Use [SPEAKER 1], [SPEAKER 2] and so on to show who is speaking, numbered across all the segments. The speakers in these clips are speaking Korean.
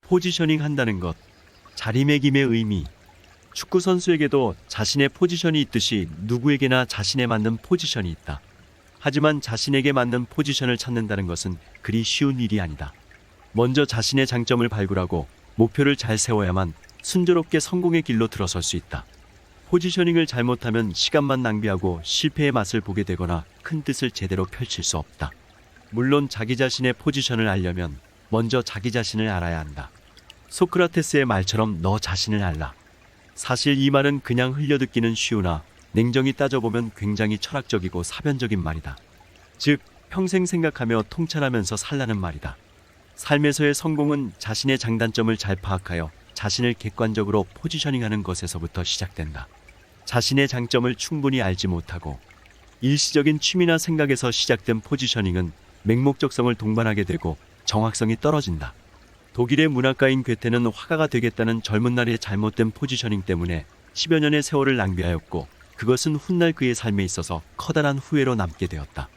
[SPEAKER 1] 포지셔닝 한다는 것, 자리매김의 의미. 축구 선수에게도 자신의 포지션이 있듯이 누구에게나 자신에 맞는 포지션이 있다. 하지만 자신에게 맞는 포지션을 찾는다는 것은 그리 쉬운 일이 아니다. 먼저 자신의 장점을 발굴하고 목표를 잘 세워야만 순조롭게 성공의 길로 들어설 수 있다. 포지셔닝을 잘못하면 시간만 낭비하고 실패의 맛을 보게 되거나 큰 뜻을 제대로 펼칠 수 없다. 물론 자기 자신의 포지션을 알려면 먼저 자기 자신을 알아야 한다. 소크라테스의 말처럼 너 자신을 알라. 사실 이 말은 그냥 흘려듣기는 쉬우나 냉정히 따져보면 굉장히 철학적이고 사변적인 말이다. 즉, 평생 생각하며 통찰하면서 살라는 말이다. 삶에서의 성공은 자신의 장단점을 잘 파악하여 자신을 객관적으로 포지셔닝하는 것에서부터 시작된다. 자신의 장점을 충분히 알지 못하고 일시적인 취미나 생각에서 시작된 포지셔닝은 맹목적성을 동반하게 되고 정확성이 떨어진다. 독일의 문학가인 괴테는 화가가 되겠다는 젊은 날의 잘못된 포지셔닝 때문에 10여 년의 세월을 낭비하였고 그것은 훗날 그의 삶에 있어서 커다란 후회로 남게 되었다.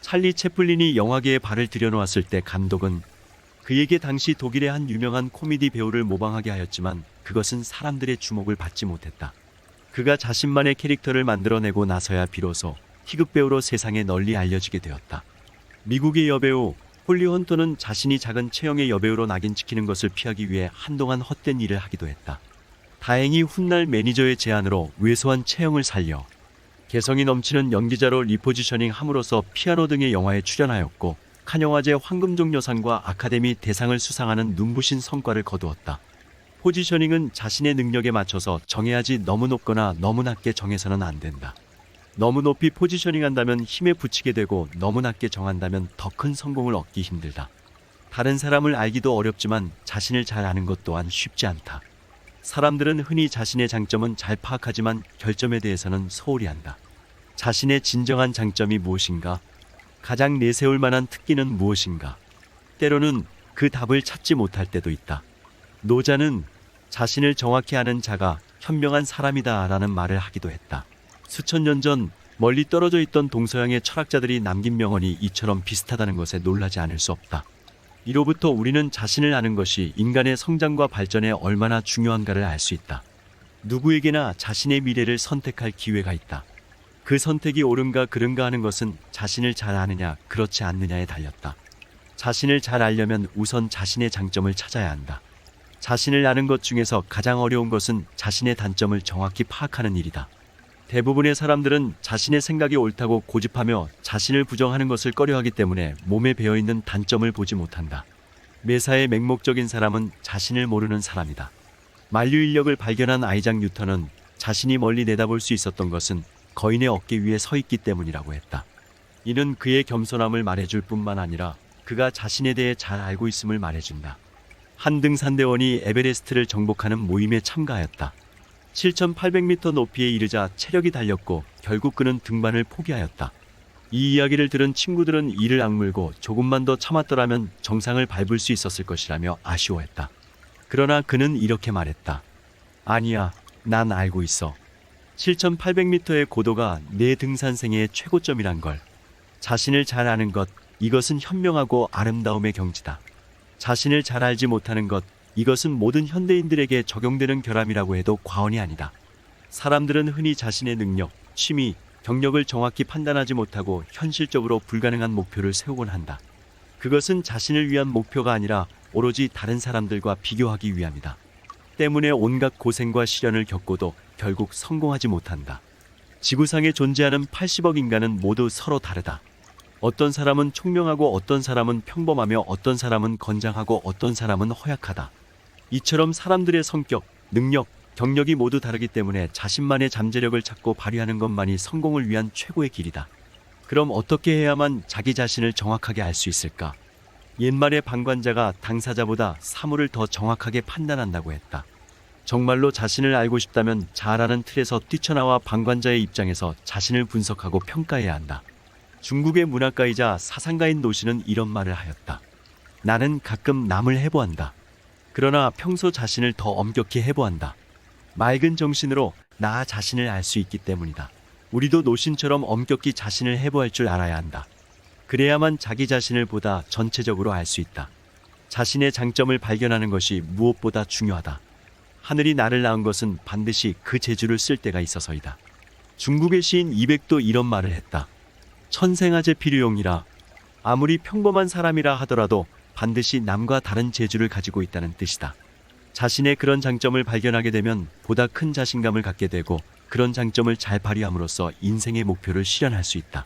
[SPEAKER 1] 찰리 채플린이 영화계에 발을 들여놓았을 때 감독은 그에게 당시 독일의 한 유명한 코미디 배우를 모방하게 하였지만 그것은 사람들의 주목을 받지 못했다. 그가 자신만의 캐릭터를 만들어내고 나서야 비로소 희극 배우로 세상에 널리 알려지게 되었다. 미국의 여배우 홀리 헌터는 자신이 작은 체형의 여배우로 낙인 찍히는 것을 피하기 위해 한동안 헛된 일을 하기도 했다. 다행히 훗날 매니저의 제안으로 왜소한 체형을 살려 개성이 넘치는 연기자로 리포지셔닝 함으로써 피아노 등의 영화에 출연하였고 칸영화제 황금종 여상과 아카데미 대상을 수상하는 눈부신 성과를 거두었다. 포지셔닝은 자신의 능력에 맞춰서 정해야지 너무 높거나 너무 낮게 정해서는 안 된다. 너무 높이 포지셔닝 한다면 힘에 부치게 되고 너무 낮게 정한다면 더 큰 성공을 얻기 힘들다. 다른 사람을 알기도 어렵지만 자신을 잘 아는 것 또한 쉽지 않다. 사람들은 흔히 자신의 장점은 잘 파악하지만 결점에 대해서는 소홀히 한다. 자신의 진정한 장점이 무엇인가? 가장 내세울 만한 특기는 무엇인가? 때로는 그 답을 찾지 못할 때도 있다. 노자는 자신을 정확히 아는 자가 현명한 사람이다 라는 말을 하기도 했다. 수천 년 전 멀리 떨어져 있던 동서양의 철학자들이 남긴 명언이 이처럼 비슷하다는 것에 놀라지 않을 수 없다. 이로부터 우리는 자신을 아는 것이 인간의 성장과 발전에 얼마나 중요한가를 알 수 있다. 누구에게나 자신의 미래를 선택할 기회가 있다. 그 선택이 옳은가 그른가 하는 것은 자신을 잘 아느냐 그렇지 않느냐에 달렸다. 자신을 잘 알려면 우선 자신의 장점을 찾아야 한다. 자신을 아는 것 중에서 가장 어려운 것은 자신의 단점을 정확히 파악하는 일이다. 대부분의 사람들은 자신의 생각이 옳다고 고집하며 자신을 부정하는 것을 꺼려하기 때문에 몸에 배어 있는 단점을 보지 못한다. 매사에 맹목적인 사람은 자신을 모르는 사람이다. 만류 인력을 발견한 아이작 뉴턴은 자신이 멀리 내다볼 수 있었던 것은 거인의 어깨 위에 서 있기 때문이라고 했다. 이는 그의 겸손함을 말해줄 뿐만 아니라 그가 자신에 대해 잘 알고 있음을 말해준다. 한 등산대원이 에베레스트를 정복하는 모임에 참가하였다. 7,800m 높이에 이르자 체력이 달렸고 결국 그는 등반을 포기하였다. 이 이야기를 들은 친구들은 이를 악물고 조금만 더 참았더라면 정상을 밟을 수 있었을 것이라며 아쉬워했다. 그러나 그는 이렇게 말했다. 아니야, 난 알고 있어. 7,800m의 고도가 내 등산생의 최고점이란 걸. 자신을 잘 아는 것, 이것은 현명하고 아름다움의 경지다. 자신을 잘 알지 못하는 것, 이것은 모든 현대인들에게 적용되는 결함이라고 해도 과언이 아니다. 사람들은 흔히 자신의 능력, 취미, 경력을 정확히 판단하지 못하고 현실적으로 불가능한 목표를 세우곤 한다. 그것은 자신을 위한 목표가 아니라 오로지 다른 사람들과 비교하기 위함이다. 때문에 온갖 고생과 시련을 겪고도 결국 성공하지 못한다. 지구상에 존재하는 80억 인간은 모두 서로 다르다. 어떤 사람은 총명하고 어떤 사람은 평범하며 어떤 사람은 건장하고 어떤 사람은 허약하다. 이처럼 사람들의 성격, 능력, 경력이 모두 다르기 때문에 자신만의 잠재력을 찾고 발휘하는 것만이 성공을 위한 최고의 길이다. 그럼 어떻게 해야만 자기 자신을 정확하게 알 수 있을까? 옛말의 방관자가 당사자보다 사물을 더 정확하게 판단한다고 했다. 정말로 자신을 알고 싶다면 잘 아는 틀에서 뛰쳐나와 방관자의 입장에서 자신을 분석하고 평가해야 한다. 중국의 문학가이자 사상가인 노시는 이런 말을 하였다. 나는 가끔 남을 해보한다. 그러나 평소 자신을 더 엄격히 해보한다. 맑은 정신으로 나 자신을 알 수 있기 때문이다. 우리도 노신처럼 엄격히 자신을 해보할 줄 알아야 한다. 그래야만 자기 자신을 보다 전체적으로 알 수 있다. 자신의 장점을 발견하는 것이 무엇보다 중요하다. 하늘이 나를 낳은 것은 반드시 그 재주를 쓸 때가 있어서이다. 중국의 시인 이백도 이런 말을 했다. 천생아재 필요용이라 아무리 평범한 사람이라 하더라도 반드시 남과 다른 재주를 가지고 있다는 뜻이다. 자신의 그런 장점을 발견하게 되면 보다 큰 자신감을 갖게 되고 그런 장점을 잘 발휘함으로써 인생의 목표를 실현할 수 있다.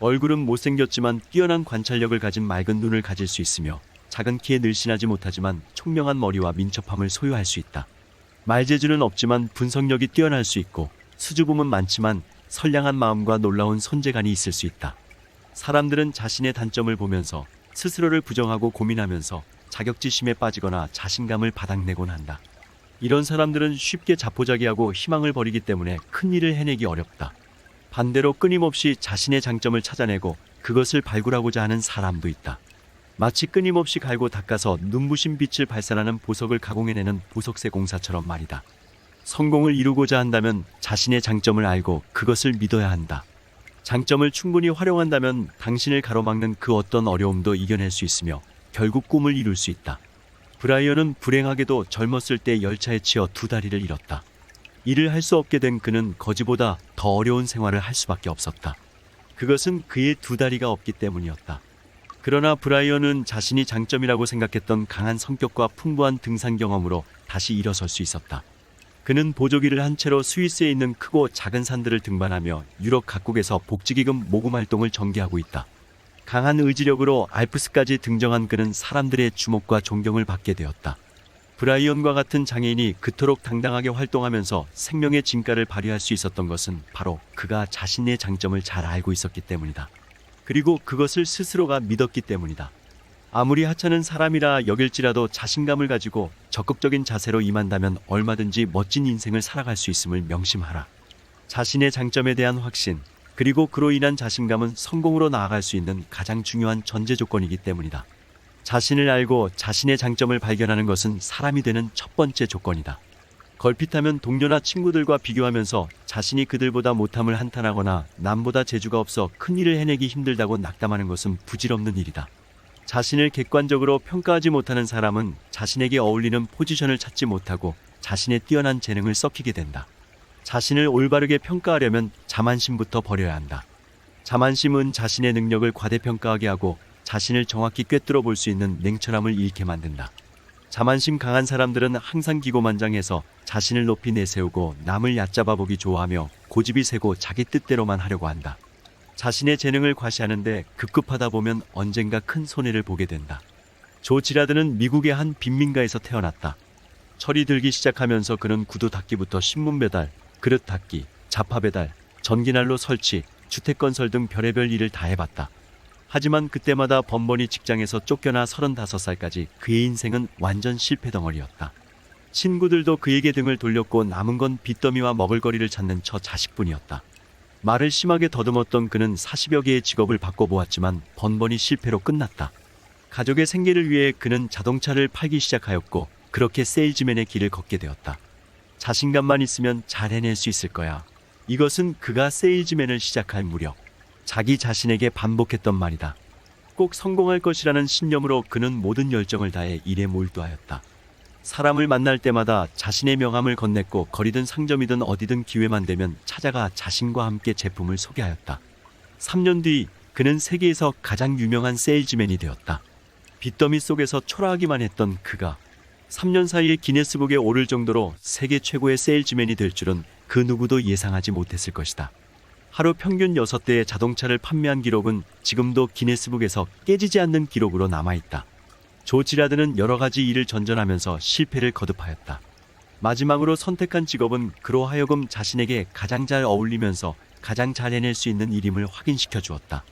[SPEAKER 1] 얼굴은 못생겼지만 뛰어난 관찰력을 가진 맑은 눈을 가질 수 있으며 작은 키에 늘씬하지 못하지만 총명한 머리와 민첩함을 소유할 수 있다. 말재주는 없지만 분석력이 뛰어날 수 있고 수줍음은 많지만 선량한 마음과 놀라운 손재간이 있을 수 있다. 사람들은 자신의 단점을 보면서 스스로를 부정하고 고민하면서 자격지심에 빠지거나 자신감을 바닥내곤 한다. 이런 사람들은 쉽게 자포자기하고 희망을 버리기 때문에 큰 일을 해내기 어렵다. 반대로 끊임없이 자신의 장점을 찾아내고 그것을 발굴하고자 하는 사람도 있다. 마치 끊임없이 갈고 닦아서 눈부신 빛을 발산하는 보석을 가공해내는 보석세 공사처럼 말이다. 성공을 이루고자 한다면 자신의 장점을 알고 그것을 믿어야 한다. 장점을 충분히 활용한다면 당신을 가로막는 그 어떤 어려움도 이겨낼 수 있으며 결국 꿈을 이룰 수 있다. 브라이언은 불행하게도 젊었을 때 열차에 치여 두 다리를 잃었다. 일을 할 수 없게 된 그는 거지보다 더 어려운 생활을 할 수밖에 없었다. 그것은 그의 두 다리가 없기 때문이었다. 그러나 브라이언은 자신이 장점이라고 생각했던 강한 성격과 풍부한 등산 경험으로 다시 일어설 수 있었다. 그는 보조기를 한 채로 스위스에 있는 크고 작은 산들을 등반하며 유럽 각국에서 복지기금 모금 활동을 전개하고 있다. 강한 의지력으로 알프스까지 등정한 그는 사람들의 주목과 존경을 받게 되었다. 브라이언과 같은 장애인이 그토록 당당하게 활동하면서 생명의 진가를 발휘할 수 있었던 것은 바로 그가 자신의 장점을 잘 알고 있었기 때문이다. 그리고 그것을 스스로가 믿었기 때문이다. 아무리 하찮은 사람이라 여길지라도 자신감을 가지고 적극적인 자세로 임한다면 얼마든지 멋진 인생을 살아갈 수 있음을 명심하라. 자신의 장점에 대한 확신, 그리고 그로 인한 자신감은 성공으로 나아갈 수 있는 가장 중요한 전제 조건이기 때문이다. 자신을 알고 자신의 장점을 발견하는 것은 사람이 되는 첫 번째 조건이다. 걸핏하면 동료나 친구들과 비교하면서 자신이 그들보다 못함을 한탄하거나 남보다 재주가 없어 큰 일을 해내기 힘들다고 낙담하는 것은 부질없는 일이다. 자신을 객관적으로 평가하지 못하는 사람은 자신에게 어울리는 포지션을 찾지 못하고 자신의 뛰어난 재능을 썩히게 된다. 자신을 올바르게 평가하려면 자만심부터 버려야 한다. 자만심은 자신의 능력을 과대평가하게 하고 자신을 정확히 꿰뚫어 볼 수 있는 냉철함을 잃게 만든다. 자만심 강한 사람들은 항상 기고만장해서 자신을 높이 내세우고 남을 얕잡아 보기 좋아하며 고집이 세고 자기 뜻대로만 하려고 한다. 자신의 재능을 과시하는데 급급하다 보면 언젠가 큰 손해를 보게 된다. 조 지라드는 미국의 한 빈민가에서 태어났다. 철이 들기 시작하면서 그는 구두 닦기부터 신문 배달, 그릇 닦기, 자파 배달, 전기난로 설치, 주택 건설 등 별의별 일을 다 해봤다. 하지만 그때마다 번번이 직장에서 쫓겨나 35살까지 그의 인생은 완전 실패 덩어리였다. 친구들도 그에게 등을 돌렸고 남은 건 빚더미와 먹을거리를 찾는 처 자식뿐이었다. 말을 심하게 더듬었던 그는 40여 개의 직업을 바꿔보았지만 번번이 실패로 끝났다. 가족의 생계를 위해 그는 자동차를 팔기 시작하였고 그렇게 세일즈맨의 길을 걷게 되었다. 자신감만 있으면 잘 해낼 수 있을 거야. 이것은 그가 세일즈맨을 시작할 무렵 자기 자신에게 반복했던 말이다. 꼭 성공할 것이라는 신념으로 그는 모든 열정을 다해 일에 몰두하였다. 사람을 만날 때마다 자신의 명함을 건넸고 거리든 상점이든 어디든 기회만 되면 찾아가 자신과 함께 제품을 소개하였다. 3년 뒤 그는 세계에서 가장 유명한 세일즈맨이 되었다. 빚더미 속에서 초라하기만 했던 그가 3년 사이에 기네스북에 오를 정도로 세계 최고의 세일즈맨이 될 줄은 그 누구도 예상하지 못했을 것이다. 하루 평균 6대의 자동차를 판매한 기록은 지금도 기네스북에서 깨지지 않는 기록으로 남아있다. 조 지라드는 여러 가지 일을 전전하면서 실패를 거듭하였다. 마지막으로 선택한 직업은 그로 하여금 자신에게 가장 잘 어울리면서 가장 잘 해낼 수 있는 일임을 확인시켜 주었다.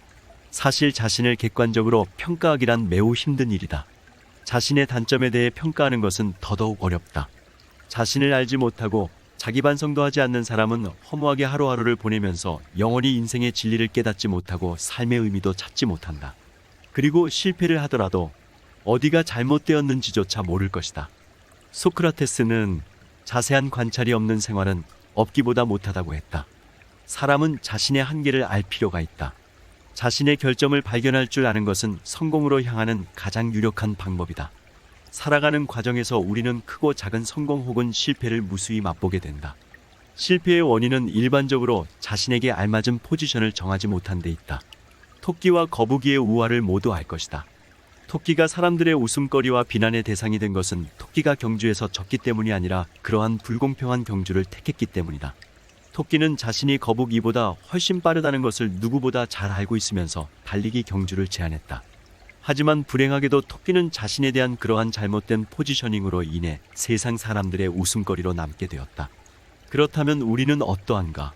[SPEAKER 1] 사실 자신을 객관적으로 평가하기란 매우 힘든 일이다. 자신의 단점에 대해 평가하는 것은 더더욱 어렵다. 자신을 알지 못하고 자기 반성도 하지 않는 사람은 허무하게 하루하루를 보내면서 영원히 인생의 진리를 깨닫지 못하고 삶의 의미도 찾지 못한다. 그리고 실패를 하더라도 어디가 잘못되었는지조차 모를 것이다. 소크라테스는 자세한 관찰이 없는 생활은 없기보다 못하다고 했다. 사람은 자신의 한계를 알 필요가 있다. 자신의 결점을 발견할 줄 아는 것은 성공으로 향하는 가장 유력한 방법이다. 살아가는 과정에서 우리는 크고 작은 성공 혹은 실패를 무수히 맛보게 된다. 실패의 원인은 일반적으로 자신에게 알맞은 포지션을 정하지 못한 데 있다. 토끼와 거북이의 우화를 모두 알 것이다. 토끼가 사람들의 웃음거리와 비난의 대상이 된 것은 토끼가 경주에서 졌기 때문이 아니라 그러한 불공평한 경주를 택했기 때문이다. 토끼는 자신이 거북이보다 훨씬 빠르다는 것을 누구보다 잘 알고 있으면서 달리기 경주를 제안했다. 하지만 불행하게도 토끼는 자신에 대한 그러한 잘못된 포지셔닝으로 인해 세상 사람들의 웃음거리로 남게 되었다. 그렇다면 우리는 어떠한가?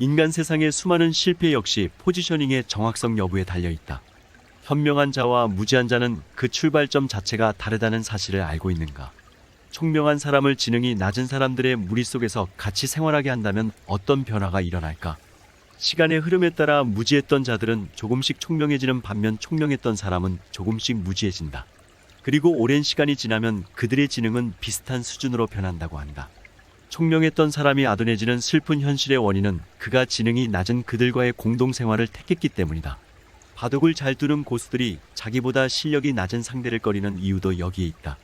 [SPEAKER 1] 인간 세상의 수많은 실패 역시 포지셔닝의 정확성 여부에 달려 있다. 현명한 자와 무지한 자는 그 출발점 자체가 다르다는 사실을 알고 있는가? 총명한 사람을 지능이 낮은 사람들의 무리 속에서 같이 생활하게 한다면 어떤 변화가 일어날까? 시간의 흐름에 따라 무지했던 자들은 조금씩 총명해지는 반면 총명했던 사람은 조금씩 무지해진다. 그리고 오랜 시간이 지나면 그들의 지능은 비슷한 수준으로 변한다고 한다. 총명했던 사람이 아둔해지는 슬픈 현실의 원인은 그가 지능이 낮은 그들과의 공동생활을 택했기 때문이다. 바둑을 잘 두는 고수들이 자기보다 실력이 낮은 상대를 꺼리는 이유도 여기에 있다.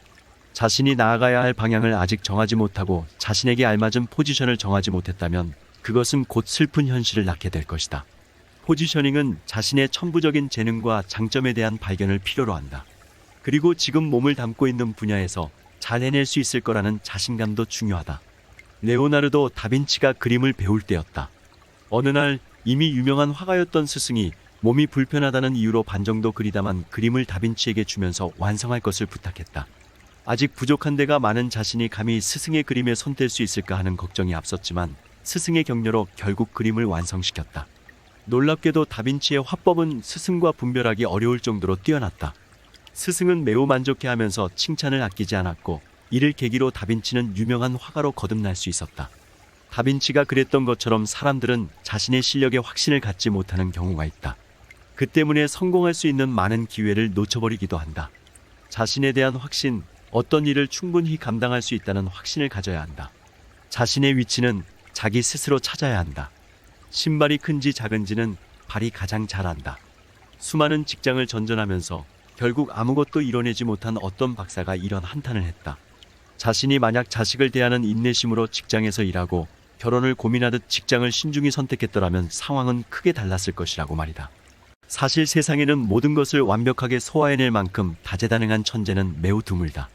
[SPEAKER 1] 자신이 나아가야 할 방향을 아직 정하지 못하고 자신에게 알맞은 포지션을 정하지 못했다면 그것은 곧 슬픈 현실을 낳게 될 것이다. 포지셔닝은 자신의 천부적인 재능과 장점에 대한 발견을 필요로 한다. 그리고 지금 몸을 담고 있는 분야에서 잘 해낼 수 있을 거라는 자신감도 중요하다. 레오나르도 다빈치가 그림을 배울 때였다. 어느 날 이미 유명한 화가였던 스승이 몸이 불편하다는 이유로 반 정도 그리다만 그림을 다빈치에게 주면서 완성할 것을 부탁했다. 아직 부족한 데가 많은 자신이 감히 스승의 그림에 손댈 수 있을까 하는 걱정이 앞섰지만 스승의 격려로 결국 그림을 완성시켰다. 놀랍게도 다빈치의 화법은 스승과 분별하기 어려울 정도로 뛰어났다. 스승은 매우 만족해하면서 칭찬을 아끼지 않았고 이를 계기로 다빈치는 유명한 화가로 거듭날 수 있었다. 다빈치가 그랬던 것처럼 사람들은 자신의 실력에 확신을 갖지 못하는 경우가 있다. 그 때문에 성공할 수 있는 많은 기회를 놓쳐버리기도 한다. 자신에 대한 확신, 어떤 일을 충분히 감당할 수 있다는 확신을 가져야 한다. 자신의 위치는 자기 스스로 찾아야 한다. 신발이 큰지 작은지는 발이 가장 잘 안다. 수많은 직장을 전전하면서 결국 아무것도 이뤄내지 못한 어떤 박사가 이런 한탄을 했다. 자신이 만약 자식을 대하는 인내심으로 직장에서 일하고 결혼을 고민하듯 직장을 신중히 선택했더라면 상황은 크게 달랐을 것이라고 말이다. 사실 세상에는 모든 것을 완벽하게 소화해낼 만큼 다재다능한 천재는 매우 드물다.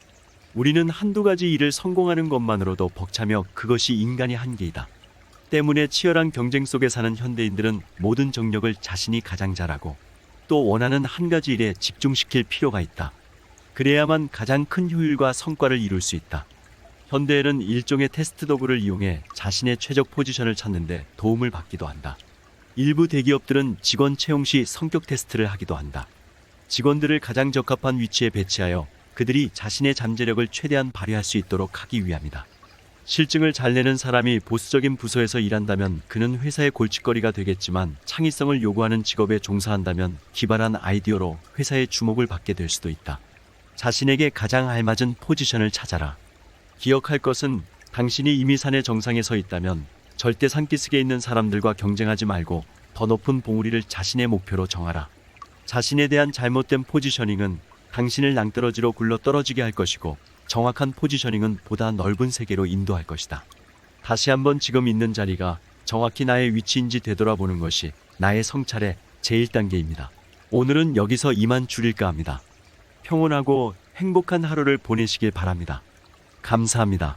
[SPEAKER 1] 우리는 한두 가지 일을 성공하는 것만으로도 벅차며 그것이 인간의 한계이다. 때문에 치열한 경쟁 속에 사는 현대인들은 모든 정력을 자신이 가장 잘하고 또 원하는 한 가지 일에 집중시킬 필요가 있다. 그래야만 가장 큰 효율과 성과를 이룰 수 있다. 현대에는 일종의 테스트 도구를 이용해 자신의 최적 포지션을 찾는데 도움을 받기도 한다. 일부 대기업들은 직원 채용 시 성격 테스트를 하기도 한다. 직원들을 가장 적합한 위치에 배치하여 그들이 자신의 잠재력을 최대한 발휘할 수 있도록 하기 위함이다. 실증을 잘 내는 사람이 보수적인 부서에서 일한다면 그는 회사의 골칫거리가 되겠지만 창의성을 요구하는 직업에 종사한다면 기발한 아이디어로 회사의 주목을 받게 될 수도 있다. 자신에게 가장 알맞은 포지션을 찾아라. 기억할 것은 당신이 이미 산의 정상에 서 있다면 절대 산기슭에 있는 사람들과 경쟁하지 말고 더 높은 봉우리를 자신의 목표로 정하라. 자신에 대한 잘못된 포지셔닝은 당신을 낭떠러지로 굴러 떨어지게 할 것이고 정확한 포지셔닝은 보다 넓은 세계로 인도할 것이다. 다시 한번 지금 있는 자리가 정확히 나의 위치인지 되돌아보는 것이 나의 성찰의 제1단계입니다. 오늘은 여기서 이만 줄일까 합니다. 평온하고 행복한 하루를 보내시길 바랍니다. 감사합니다.